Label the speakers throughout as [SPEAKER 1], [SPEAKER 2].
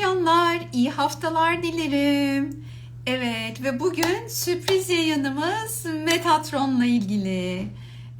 [SPEAKER 1] canlar, iyi haftalar dilerim. Evet ve bugün sürpriz yayınımız Metatron'la ilgili.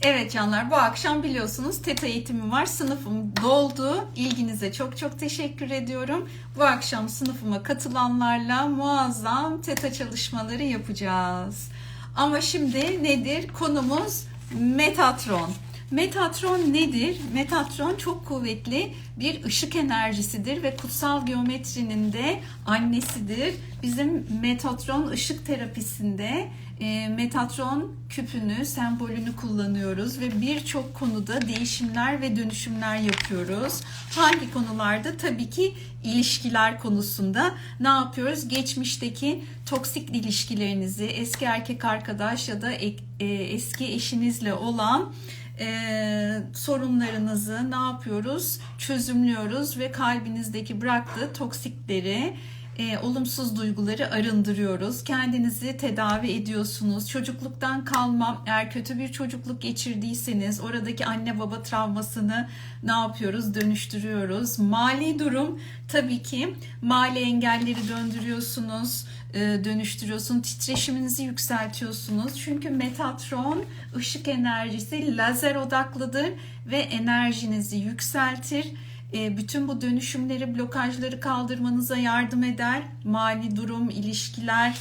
[SPEAKER 1] Evet canlar bu akşam biliyorsunuz TET eğitimi var. Sınıfım doldu. İlginize çok çok teşekkür ediyorum. Bu akşam sınıfıma katılanlarla muazzam TETA çalışmaları yapacağız. Ama şimdi nedir? Konumuz Metatron. Metatron nedir? Metatron çok kuvvetli bir ışık enerjisidir ve kutsal geometrinin de annesidir. Bizim Metatron ışık terapisinde e, Metatron küpünü, sembolünü kullanıyoruz ve birçok konuda değişimler ve dönüşümler yapıyoruz. Hangi konularda? Tabii ki ilişkiler konusunda ne yapıyoruz? Geçmişteki toksik ilişkilerinizi, eski erkek arkadaş ya da e, eski eşinizle olan e, sorunlarınızı ne yapıyoruz? Çözümlüyoruz ve kalbinizdeki bıraktığı toksikleri, e, olumsuz duyguları arındırıyoruz. Kendinizi tedavi ediyorsunuz. Çocukluktan kalma, eğer kötü bir çocukluk geçirdiyseniz oradaki anne baba travmasını ne yapıyoruz? Dönüştürüyoruz. Mali durum tabii ki mali engelleri döndürüyorsunuz, e, dönüştürüyorsunuz. Titreşiminizi yükseltiyorsunuz. Çünkü Metatron ışık enerjisi lazer odaklıdır ve enerjinizi yükseltir. E, bütün bu dönüşümleri, blokajları kaldırmanıza yardım eder. Mali durum, ilişkiler,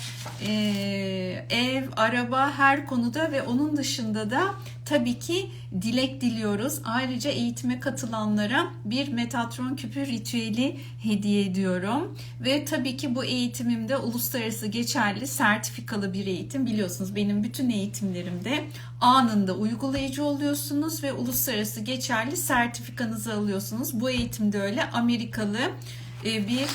[SPEAKER 1] e, ev, araba her konuda ve onun dışında da tabii ki dilek diliyoruz. Ayrıca eğitime katılanlara bir Metatron küpü ritüeli hediye ediyorum. Ve tabii ki bu eğitimimde uluslararası geçerli sertifikalı bir eğitim. Biliyorsunuz benim bütün eğitimlerimde anında uygulayıcı oluyorsunuz ve uluslararası geçerli sertifikanızı alıyorsunuz. Bu eğitimde öyle Amerikalı e, bir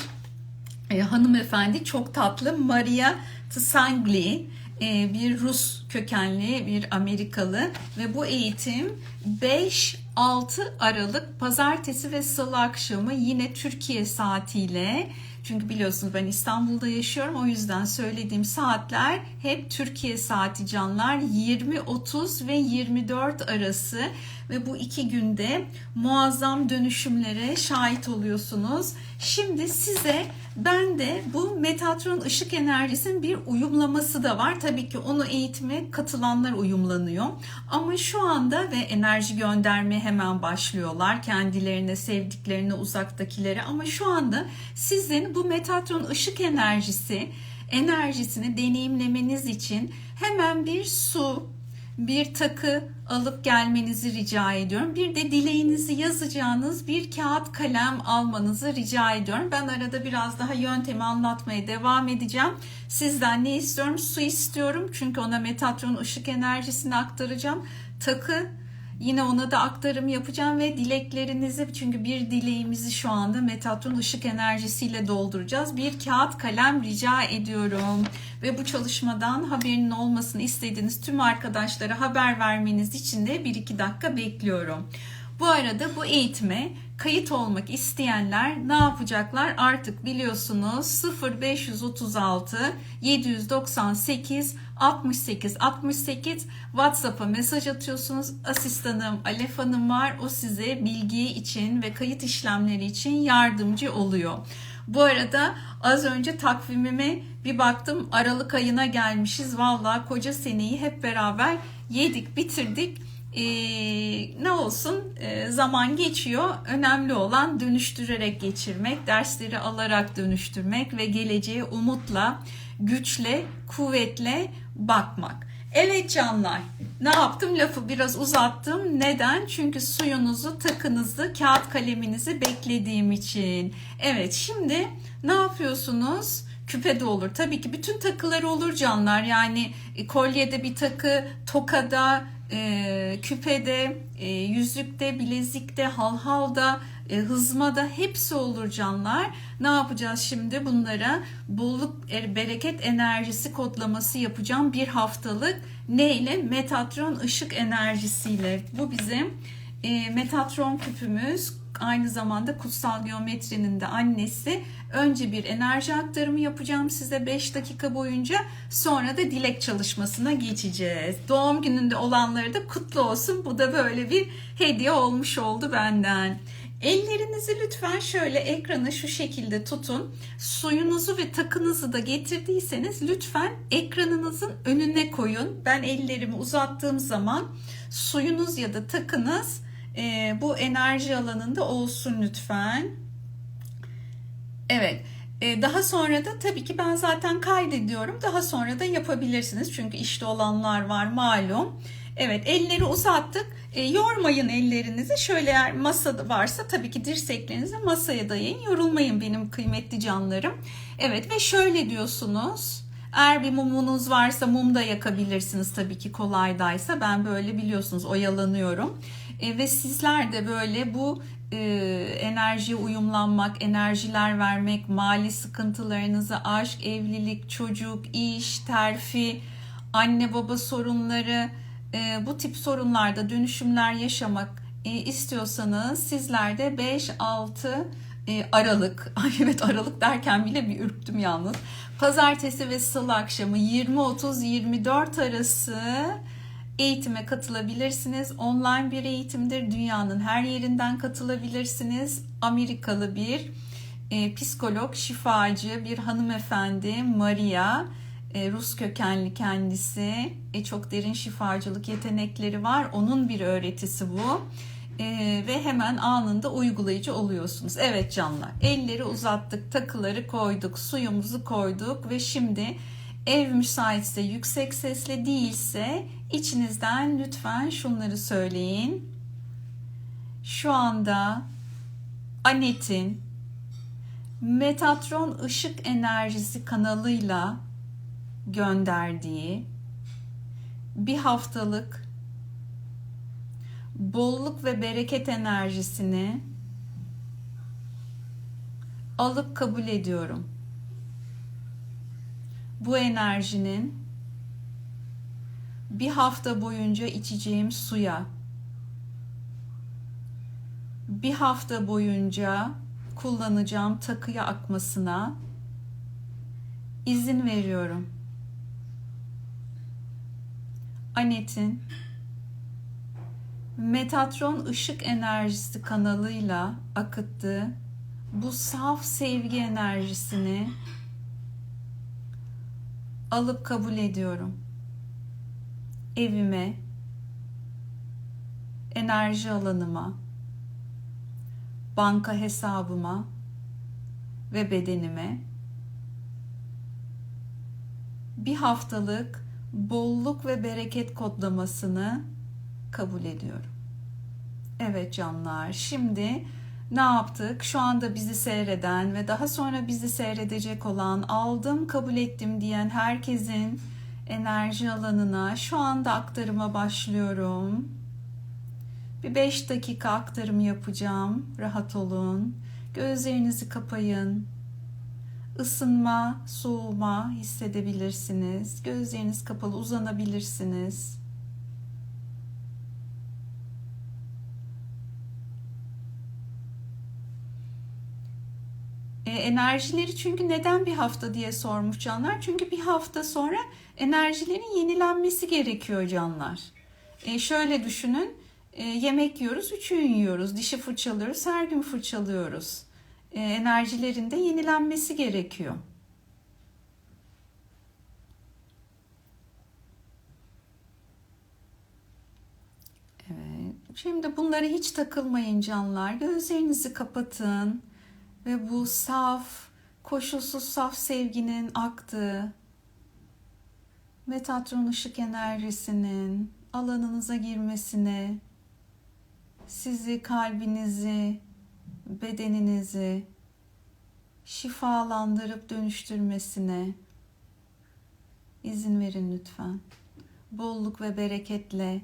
[SPEAKER 1] e, hanımefendi çok tatlı Maria Tsangli e, bir Rus kökenli bir Amerikalı ve bu eğitim 5 6 Aralık pazartesi ve salı akşamı yine Türkiye saatiyle çünkü biliyorsunuz ben İstanbul'da yaşıyorum. O yüzden söylediğim saatler hep Türkiye saati canlar. 20-30 ve 24 arası ve bu iki günde muazzam dönüşümlere şahit oluyorsunuz. Şimdi size ben de bu Metatron ışık enerjisinin bir uyumlaması da var. Tabii ki onu eğitime katılanlar uyumlanıyor. Ama şu anda ve enerji göndermeye hemen başlıyorlar. Kendilerine, sevdiklerine, uzaktakilere. Ama şu anda sizin bu Metatron ışık enerjisi enerjisini deneyimlemeniz için hemen bir su, bir takı alıp gelmenizi rica ediyorum. Bir de dileğinizi yazacağınız bir kağıt kalem almanızı rica ediyorum. Ben arada biraz daha yöntemi anlatmaya devam edeceğim. Sizden ne istiyorum? Su istiyorum. Çünkü ona Metatron ışık enerjisini aktaracağım. Takı Yine ona da aktarım yapacağım ve dileklerinizi çünkü bir dileğimizi şu anda Metatron ışık enerjisiyle dolduracağız. Bir kağıt kalem rica ediyorum ve bu çalışmadan haberinin olmasını istediğiniz tüm arkadaşlara haber vermeniz için de 1-2 dakika bekliyorum. Bu arada bu eğitime kayıt olmak isteyenler ne yapacaklar? Artık biliyorsunuz 0536 798 68 68 WhatsApp'a mesaj atıyorsunuz. Asistanım Alef Hanım var. O size bilgi için ve kayıt işlemleri için yardımcı oluyor. Bu arada az önce takvimime bir baktım Aralık ayına gelmişiz. Vallahi koca seneyi hep beraber yedik bitirdik. Ee, ne olsun ee, zaman geçiyor. Önemli olan dönüştürerek geçirmek, dersleri alarak dönüştürmek ve geleceğe umutla, güçle, kuvvetle bakmak. Evet canlar ne yaptım lafı biraz uzattım. Neden? Çünkü suyunuzu, takınızı, kağıt kaleminizi beklediğim için. Evet şimdi ne yapıyorsunuz? Küpe de olur. Tabii ki bütün takılar olur canlar. Yani e, kolyede bir takı, tokada, e, küpede, e, yüzükte, bilezikte, halhalda, e, hızmada hepsi olur canlar. Ne yapacağız şimdi? Bunlara bolluk, er, bereket enerjisi kodlaması yapacağım bir haftalık. Neyle? Metatron ışık enerjisiyle. Bu bizim e, Metatron küpümüz. Aynı zamanda kutsal geometrinin de annesi. Önce bir enerji aktarımı yapacağım size 5 dakika boyunca. Sonra da dilek çalışmasına geçeceğiz. Doğum gününde olanları da kutlu olsun. Bu da böyle bir hediye olmuş oldu benden. Ellerinizi lütfen şöyle ekranı şu şekilde tutun. Suyunuzu ve takınızı da getirdiyseniz lütfen ekranınızın önüne koyun. Ben ellerimi uzattığım zaman suyunuz ya da takınız e, bu enerji alanında olsun lütfen. Evet. E, daha sonra da tabii ki ben zaten kaydediyorum. Daha sonra da yapabilirsiniz. Çünkü işte olanlar var malum. Evet elleri uzattık. E, yormayın ellerinizi. Şöyle eğer masada varsa tabii ki dirseklerinizi masaya dayayın. Yorulmayın benim kıymetli canlarım. Evet ve şöyle diyorsunuz. Eğer bir mumunuz varsa mum da yakabilirsiniz tabii ki kolaydaysa. Ben böyle biliyorsunuz oyalanıyorum. E, ve sizler de böyle bu e, enerjiye uyumlanmak, enerjiler vermek, mali sıkıntılarınızı, aşk, evlilik, çocuk, iş, terfi, anne baba sorunları, e, bu tip sorunlarda dönüşümler yaşamak e, istiyorsanız sizler de 5-6 e, Aralık, ay evet Aralık derken bile bir ürktüm yalnız. Pazartesi ve salı akşamı 20-30-24 arası eğitime katılabilirsiniz. Online bir eğitimdir. Dünyanın her yerinden katılabilirsiniz. Amerikalı bir e, psikolog, şifacı bir hanımefendi Maria e, Rus kökenli kendisi. E, çok derin şifacılık yetenekleri var. Onun bir öğretisi bu. E, ve hemen anında uygulayıcı oluyorsunuz. Evet canlar. Elleri uzattık, takıları koyduk, suyumuzu koyduk ve şimdi ev müsaitse yüksek sesle değilse içinizden lütfen şunları söyleyin. Şu anda Anet'in Metatron ışık enerjisi kanalıyla gönderdiği bir haftalık bolluk ve bereket enerjisini alıp kabul ediyorum. Bu enerjinin bir hafta boyunca içeceğim suya, bir hafta boyunca kullanacağım takıya akmasına izin veriyorum. Anet'in Metatron ışık enerjisi kanalıyla akıttığı bu saf sevgi enerjisini alıp kabul ediyorum. Evime, enerji alanıma, banka hesabıma ve bedenime bir haftalık bolluk ve bereket kodlamasını kabul ediyorum. Evet canlar, şimdi ne yaptık? Şu anda bizi seyreden ve daha sonra bizi seyredecek olan aldım, kabul ettim diyen herkesin enerji alanına şu anda aktarıma başlıyorum. Bir 5 dakika aktarım yapacağım. Rahat olun. Gözlerinizi kapayın. Isınma, soğuma hissedebilirsiniz. Gözleriniz kapalı uzanabilirsiniz. Enerjileri çünkü neden bir hafta diye sormuş canlar. Çünkü bir hafta sonra enerjilerin yenilenmesi gerekiyor canlar. E, şöyle düşünün. E, yemek yiyoruz, üç öğün yiyoruz. Dişi fırçalıyoruz, her gün fırçalıyoruz. E, enerjilerin de yenilenmesi gerekiyor. Evet. Şimdi bunları hiç takılmayın canlar. Gözlerinizi kapatın ve bu saf, koşulsuz saf sevginin aktığı Metatron ışık enerjisinin alanınıza girmesine, sizi, kalbinizi, bedeninizi şifalandırıp dönüştürmesine izin verin lütfen. Bolluk ve bereketle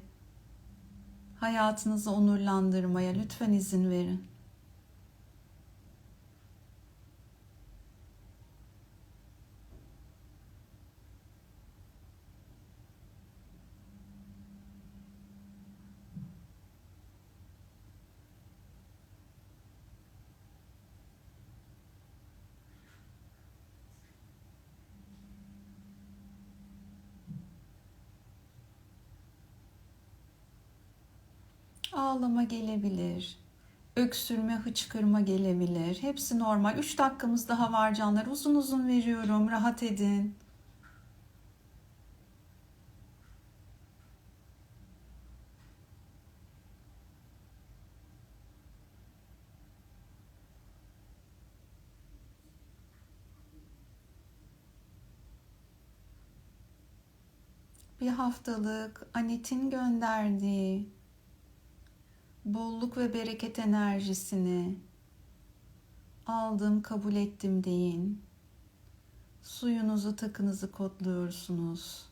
[SPEAKER 1] hayatınızı onurlandırmaya lütfen izin verin. Ağlama gelebilir. öksürme, hıçkırma gelebilir. Hepsi normal. 3 dakikamız daha var canlar. Uzun uzun veriyorum. Rahat edin. bir haftalık Anet'in gönderdiği bolluk ve bereket enerjisini aldım, kabul ettim deyin. Suyunuzu, takınızı kodluyorsunuz.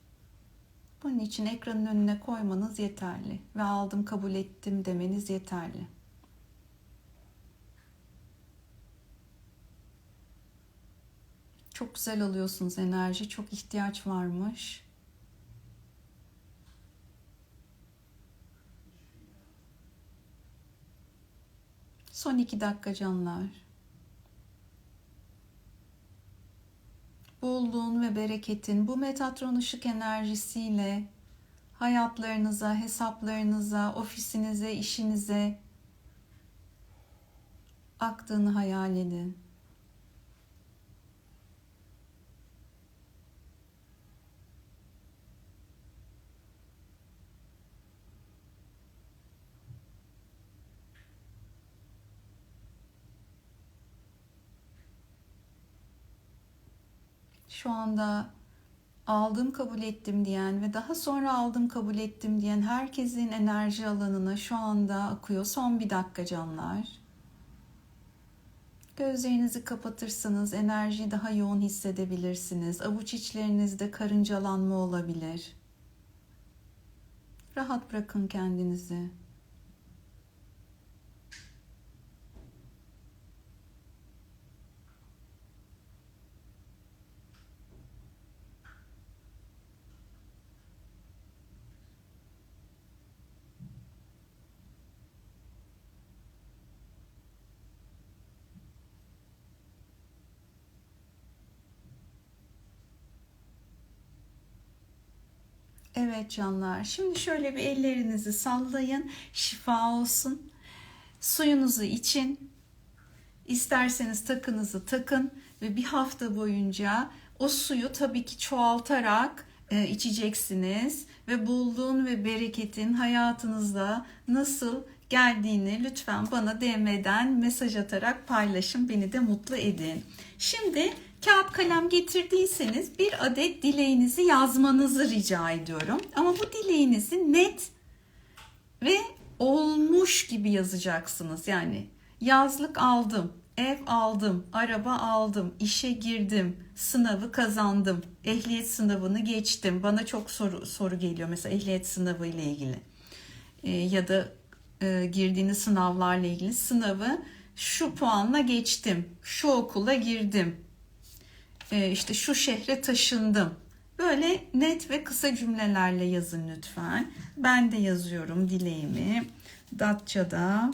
[SPEAKER 1] Bunun için ekranın önüne koymanız yeterli ve aldım, kabul ettim demeniz yeterli. Çok güzel alıyorsunuz enerji, çok ihtiyaç varmış. Son iki dakika canlar. Bolluğun ve bereketin bu Metatron ışık enerjisiyle hayatlarınıza, hesaplarınıza, ofisinize, işinize aktığını hayal edin. Şu anda aldım kabul ettim diyen ve daha sonra aldım kabul ettim diyen herkesin enerji alanına şu anda akıyor. Son bir dakika canlar. Gözlerinizi kapatırsanız enerjiyi daha yoğun hissedebilirsiniz. Avuç içlerinizde karıncalanma olabilir. Rahat bırakın kendinizi. Evet canlar. Şimdi şöyle bir ellerinizi sallayın. Şifa olsun. Suyunuzu için. İsterseniz takınızı takın ve bir hafta boyunca o suyu tabii ki çoğaltarak e, içeceksiniz ve bolluğun ve bereketin hayatınızda nasıl geldiğini lütfen bana DM'den mesaj atarak paylaşın. Beni de mutlu edin. Şimdi kağıt kalem getirdiyseniz bir adet dileğinizi yazmanızı rica ediyorum. Ama bu dileğinizi net ve olmuş gibi yazacaksınız. Yani yazlık aldım, ev aldım, araba aldım, işe girdim, sınavı kazandım, ehliyet sınavını geçtim. Bana çok soru soru geliyor mesela ehliyet sınavı ile ilgili. E, ya da e, girdiğiniz sınavlarla ilgili sınavı şu puanla geçtim, şu okula girdim, işte şu şehre taşındım. Böyle net ve kısa cümlelerle yazın lütfen. Ben de yazıyorum dileğimi. Datça'da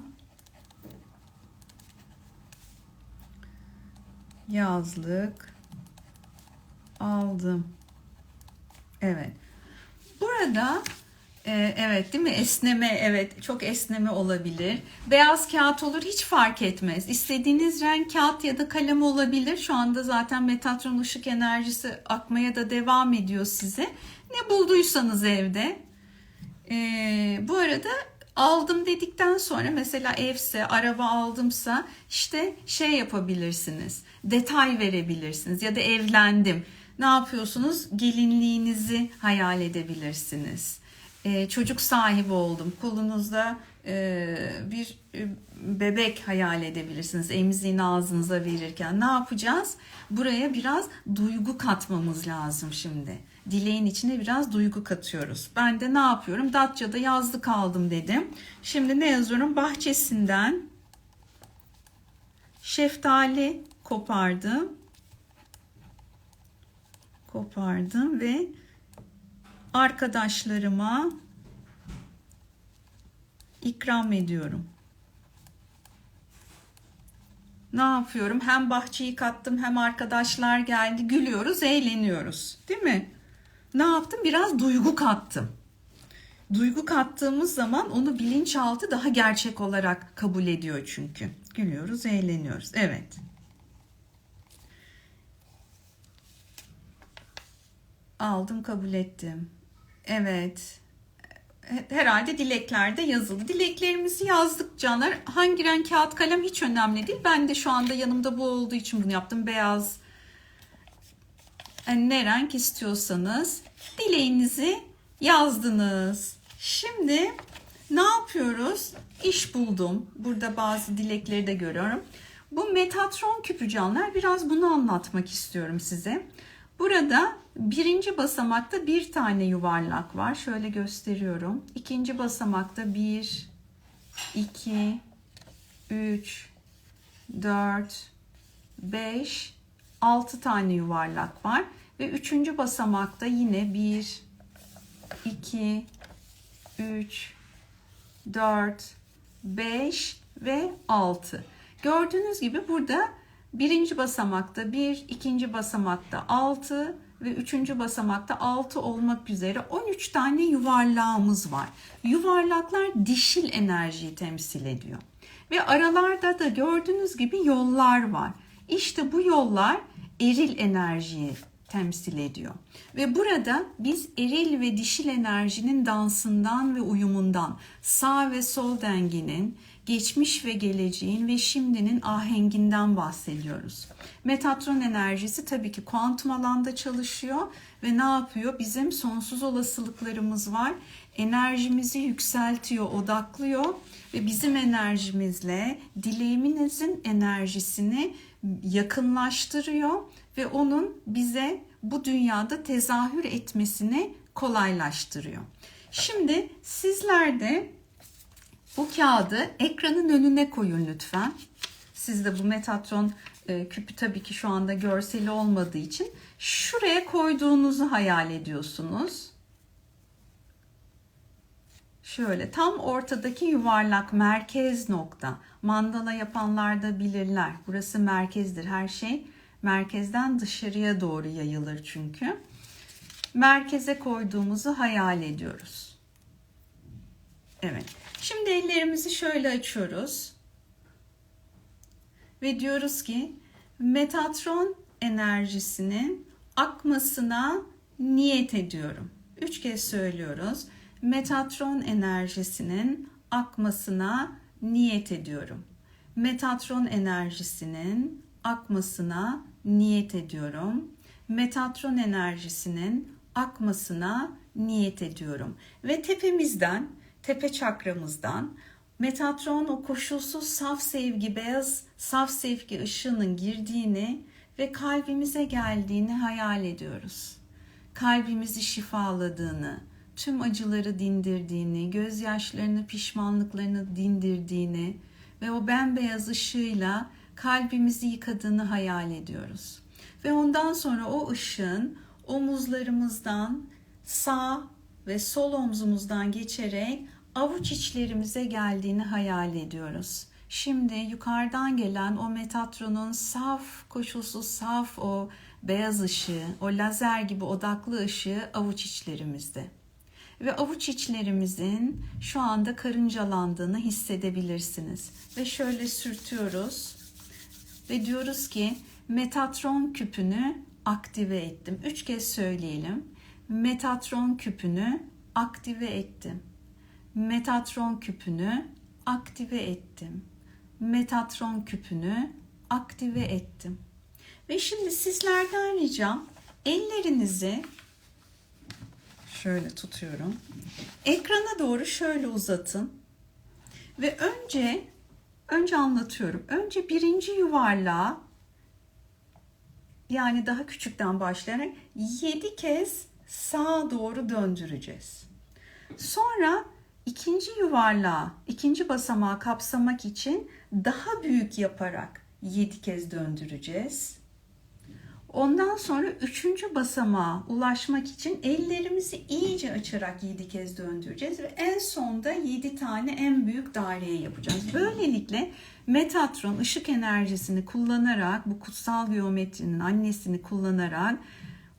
[SPEAKER 1] yazlık aldım. Evet. Burada evet değil mi? Esneme evet çok esneme olabilir. Beyaz kağıt olur hiç fark etmez. İstediğiniz renk kağıt ya da kalem olabilir. Şu anda zaten Metatron ışık enerjisi akmaya da devam ediyor size. Ne bulduysanız evde. Ee, bu arada aldım dedikten sonra mesela evse, araba aldımsa işte şey yapabilirsiniz. Detay verebilirsiniz ya da evlendim. Ne yapıyorsunuz? Gelinliğinizi hayal edebilirsiniz e, çocuk sahibi oldum. Kolunuzda e, bir e, bebek hayal edebilirsiniz. Emziğini ağzınıza verirken. Ne yapacağız? Buraya biraz duygu katmamız lazım şimdi. Dileğin içine biraz duygu katıyoruz. Ben de ne yapıyorum? Datça'da yazlık aldım dedim. Şimdi ne yazıyorum? Bahçesinden şeftali kopardım. Kopardım ve arkadaşlarıma ikram ediyorum. Ne yapıyorum? Hem bahçeyi kattım hem arkadaşlar geldi. Gülüyoruz, eğleniyoruz. Değil mi? Ne yaptım? Biraz duygu kattım. duygu kattığımız zaman onu bilinçaltı daha gerçek olarak kabul ediyor çünkü. Gülüyoruz, eğleniyoruz. Evet. Aldım, kabul ettim. Evet. Herhalde dileklerde yazılı. Dileklerimizi yazdık canlar. Hangi renk kağıt kalem hiç önemli değil. Ben de şu anda yanımda bu olduğu için bunu yaptım. Beyaz. Yani ne renk istiyorsanız dileğinizi yazdınız. Şimdi ne yapıyoruz? İş buldum. Burada bazı dilekleri de görüyorum. Bu Metatron küpü canlar. Biraz bunu anlatmak istiyorum size. Burada birinci basamakta bir tane yuvarlak var. Şöyle gösteriyorum. İkinci basamakta bir, iki, üç, dört, beş, altı tane yuvarlak var. Ve üçüncü basamakta yine bir, iki, üç, dört, beş ve altı. Gördüğünüz gibi burada birinci basamakta 1, ikinci basamakta 6 ve üçüncü basamakta 6 olmak üzere 13 tane yuvarlağımız var. Yuvarlaklar dişil enerjiyi temsil ediyor. Ve aralarda da gördüğünüz gibi yollar var. İşte bu yollar eril enerjiyi temsil ediyor. Ve burada biz eril ve dişil enerjinin dansından ve uyumundan, sağ ve sol dengenin, geçmiş ve geleceğin ve şimdinin ahenginden bahsediyoruz. Metatron enerjisi tabii ki kuantum alanda çalışıyor ve ne yapıyor? Bizim sonsuz olasılıklarımız var. Enerjimizi yükseltiyor, odaklıyor ve bizim enerjimizle dileğiminizin enerjisini yakınlaştırıyor ve onun bize bu dünyada tezahür etmesini kolaylaştırıyor. Şimdi sizler de bu kağıdı ekranın önüne koyun lütfen. Siz de bu Metatron e, küpü tabii ki şu anda görseli olmadığı için şuraya koyduğunuzu hayal ediyorsunuz. Şöyle tam ortadaki yuvarlak merkez nokta. Mandala yapanlar da bilirler. Burası merkezdir. Her şey merkezden dışarıya doğru yayılır çünkü. Merkeze koyduğumuzu hayal ediyoruz. Evet. Şimdi ellerimizi şöyle açıyoruz. Ve diyoruz ki Metatron enerjisinin akmasına niyet ediyorum. Üç kez söylüyoruz. Metatron enerjisinin akmasına niyet ediyorum. Metatron enerjisinin akmasına niyet ediyorum. Metatron enerjisinin akmasına niyet ediyorum. Ve tepemizden, tepe çakramızdan Metatron o koşulsuz saf sevgi, beyaz saf sevgi ışığının girdiğini ve kalbimize geldiğini hayal ediyoruz. Kalbimizi şifaladığını, tüm acıları dindirdiğini, gözyaşlarını, pişmanlıklarını dindirdiğini ve o bembeyaz ışığıyla kalbimizi yıkadığını hayal ediyoruz. Ve ondan sonra o ışığın omuzlarımızdan sağ ve sol omzumuzdan geçerek avuç içlerimize geldiğini hayal ediyoruz. Şimdi yukarıdan gelen o Metatron'un saf, koşulsuz saf o beyaz ışığı, o lazer gibi odaklı ışığı avuç içlerimizde. Ve avuç içlerimizin şu anda karıncalandığını hissedebilirsiniz. Ve şöyle sürtüyoruz ve diyoruz ki Metatron küpünü aktive ettim. Üç kez söyleyelim. Metatron küpünü aktive ettim. Metatron küpünü aktive ettim. Metatron küpünü aktive ettim. Ve şimdi sizlerden ricam ellerinizi şöyle tutuyorum. Ekrana doğru şöyle uzatın. Ve önce önce anlatıyorum. Önce birinci yuvarlağı yani daha küçükten başlayarak 7 kez sağa doğru döndüreceğiz. Sonra ikinci yuvarlağı, ikinci basamağı kapsamak için daha büyük yaparak 7 kez döndüreceğiz. Ondan sonra üçüncü basamağa ulaşmak için ellerimizi iyice açarak 7 kez döndüreceğiz ve en sonda 7 tane en büyük daireyi yapacağız. Böylelikle Metatron ışık enerjisini kullanarak bu kutsal geometrinin annesini kullanarak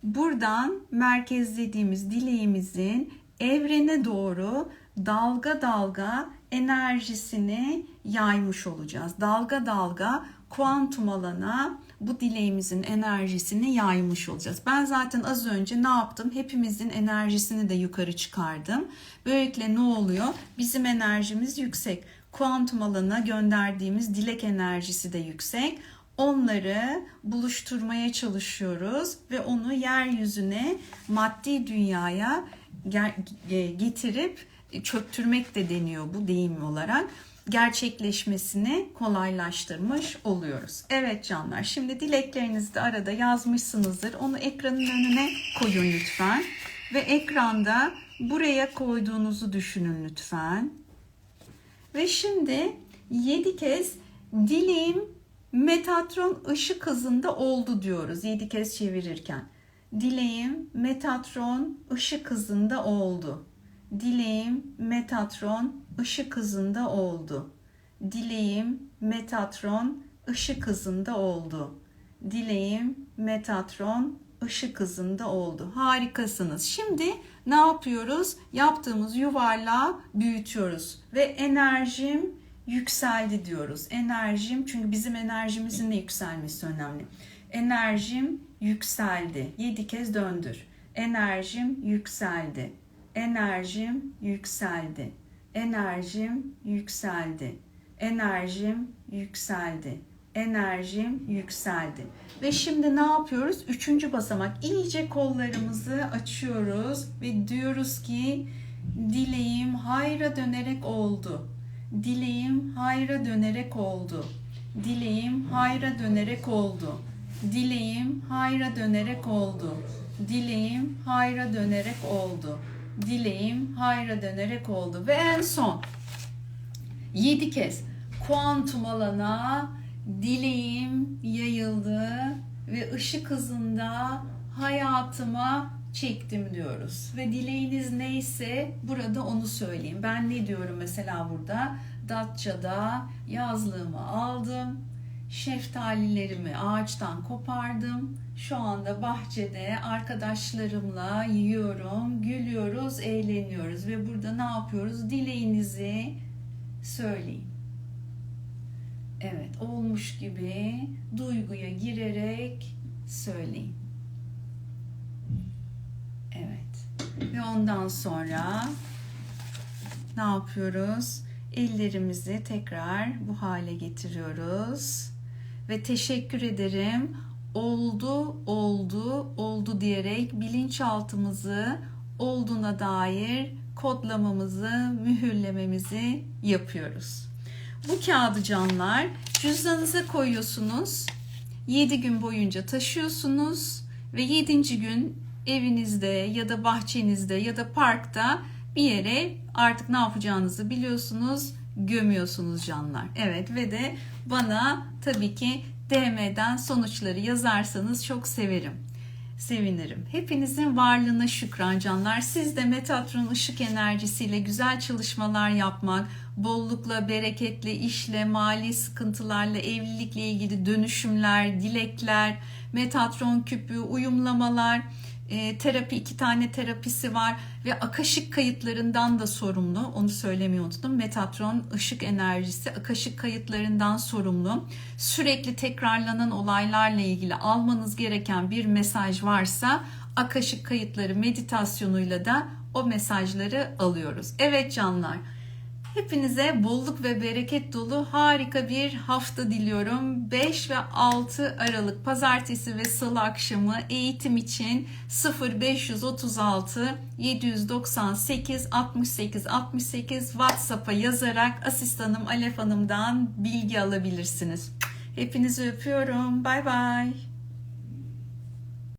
[SPEAKER 1] buradan merkezlediğimiz dileğimizin evrene doğru dalga dalga enerjisini yaymış olacağız. Dalga dalga kuantum alana bu dileğimizin enerjisini yaymış olacağız. Ben zaten az önce ne yaptım? Hepimizin enerjisini de yukarı çıkardım. Böylelikle ne oluyor? Bizim enerjimiz yüksek. Kuantum alana gönderdiğimiz dilek enerjisi de yüksek. Onları buluşturmaya çalışıyoruz ve onu yeryüzüne, maddi dünyaya getirip çöktürmek de deniyor bu deyim olarak gerçekleşmesini kolaylaştırmış oluyoruz. Evet canlar şimdi dileklerinizi de arada yazmışsınızdır. Onu ekranın önüne koyun lütfen. Ve ekranda buraya koyduğunuzu düşünün lütfen. Ve şimdi 7 kez dileğim Metatron ışık hızında oldu diyoruz 7 kez çevirirken. Dileğim Metatron ışık hızında oldu. Dileğim Metatron ışık hızında oldu. Dileğim Metatron ışık hızında oldu. Dileğim Metatron ışık hızında oldu. Harikasınız. Şimdi ne yapıyoruz? Yaptığımız yuvarlağı büyütüyoruz ve enerjim yükseldi diyoruz. Enerjim çünkü bizim enerjimizin de yükselmesi önemli. Enerjim yükseldi. 7 kez döndür. Enerjim yükseldi. Enerjim yükseldi. Enerjim yükseldi. Enerjim yükseldi. Enerjim yükseldi. Ve şimdi ne yapıyoruz? Üçüncü basamak. İyice kollarımızı açıyoruz ve diyoruz ki dileğim hayra dönerek oldu. Dileğim hayra dönerek oldu. Dileğim hayra dönerek oldu. Dileğim hayra dönerek oldu. Dileğim hayra dönerek oldu dileğim hayra dönerek oldu. Ve en son 7 kez kuantum alana dileğim yayıldı ve ışık hızında hayatıma çektim diyoruz. Ve dileğiniz neyse burada onu söyleyeyim. Ben ne diyorum mesela burada? Datça'da yazlığımı aldım şeftalilerimi ağaçtan kopardım. Şu anda bahçede arkadaşlarımla yiyorum, gülüyoruz, eğleniyoruz ve burada ne yapıyoruz? Dileğinizi söyleyin. Evet, olmuş gibi duyguya girerek söyleyin. Evet. Ve ondan sonra ne yapıyoruz? Ellerimizi tekrar bu hale getiriyoruz ve teşekkür ederim. Oldu, oldu, oldu diyerek bilinçaltımızı olduğuna dair kodlamamızı, mühürlememizi yapıyoruz. Bu kağıdı canlar cüzdanınıza koyuyorsunuz. 7 gün boyunca taşıyorsunuz ve 7. gün evinizde ya da bahçenizde ya da parkta bir yere artık ne yapacağınızı biliyorsunuz gömüyorsunuz canlar. Evet ve de bana tabii ki DM'den sonuçları yazarsanız çok severim. Sevinirim. Hepinizin varlığına şükran canlar. Siz de Metatron ışık enerjisiyle güzel çalışmalar yapmak, bollukla, bereketle, işle, mali sıkıntılarla, evlilikle ilgili dönüşümler, dilekler, Metatron küpü, uyumlamalar, e, terapi iki tane terapisi var ve akaşık kayıtlarından da sorumlu. Onu söylemeyi unuttum. Metatron ışık enerjisi akaşık kayıtlarından sorumlu. Sürekli tekrarlanan olaylarla ilgili almanız gereken bir mesaj varsa akaşık kayıtları meditasyonuyla da o mesajları alıyoruz. Evet canlar. Hepinize bolluk ve bereket dolu harika bir hafta diliyorum. 5 ve 6 Aralık pazartesi ve salı akşamı eğitim için 0536 798 68 68 WhatsApp'a yazarak asistanım Alef Hanım'dan bilgi alabilirsiniz. Hepinizi öpüyorum. Bay bay.